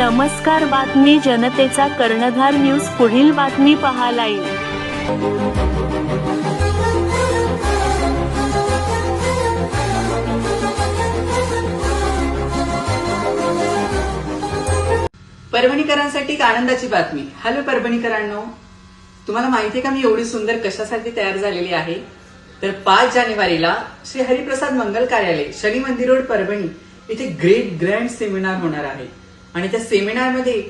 नमस्कार बातमी जनतेचा कर्णधार न्यूज पुढील बातमी पाहायला लाईव्ह परभणीकरांसाठी एक आनंदाची बातमी. हॅलो परभणीकरांनो तुम्हाला माहिती आहे का मी एवढी सुंदर कशासाठी तयार झालेली आहे? तर पाच जानेवारीला श्री हरिप्रसाद मंगल कार्यालय शनी मंदिर रोड परभणी इथे ग्रेट ग्रँड सेमिनार होणार आहे. आणि त्या सेमिनारमध्ये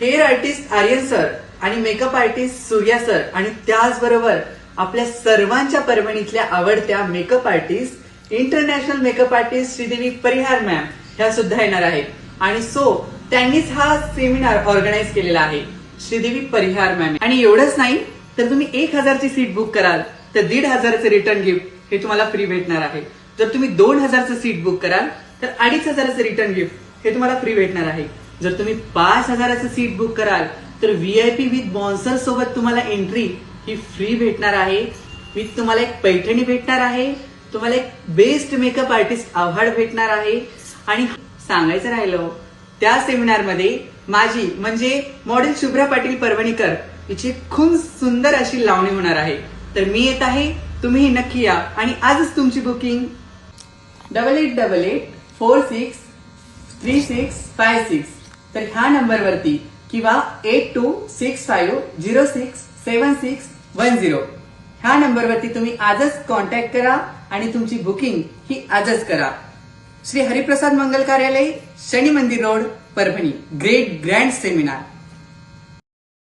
हेअर आर्टिस्ट आर्यन सर आणि मेकअप आर्टिस्ट सूर्या सर आणि त्याचबरोबर आपल्या सर्वांच्या परभणीतल्या आवडत्या makeup artist international makeup artist Sridevi Parihar ma'am ह्या सुद्धा येणार आहेत. आणि सो त्यांनीच हा सेमिनार ऑर्गनाईज केलेला आहे. श्रीदेवी परिहार मॅम आणि एवढंच नाही तर तुम्ही एक हजारची सीट बुक कराल तर दीड हजाराचं रिटर्न गिफ्ट हे तुम्हाला फ्री भेटणार आहे. जर तुम्ही दोन हजारचं सीट बुक कराल तर अडीच हजाराचं रिटर्न गिफ्ट हे तुम्हाला फ्री भेटणार आहे. जर तुम्ही पाच हजाराचं सीट बुक कराल तर व्हीआयपी विथ बॉन्सर सोबत तुम्हाला एंट्री ही फ्री भेटणार आहे. विथ तुम्हाला एक पैठणी भेटणार आहे. तुम्हाला एक बेस्ट मेकअप आर्टिस्ट अवॉर्ड भेटणार आहे. आणि सांगायचं राहिलं त्या सेमिनारमध्ये माझी म्हणजे मॉडेल शुभ्रा पाटील परभणीकर हिची खूप सुंदर अशी लावणी होणार आहे. तर मी येत आहे तुम्ही नक्की या. आणि आजच तुमची booking double eight double eight four six three six five six तर ह्या नंबरवरती किंवा eight two six five zero six seven six one zero ह्या नंबरवरती तुम्ही आजच कॉन्टॅक्ट करा आणि तुमची बुकिंग ही आजच करा. श्री हरिप्रसाद मंगल कार्यालय शनी मंदिर road Parbhani. Great grand seminar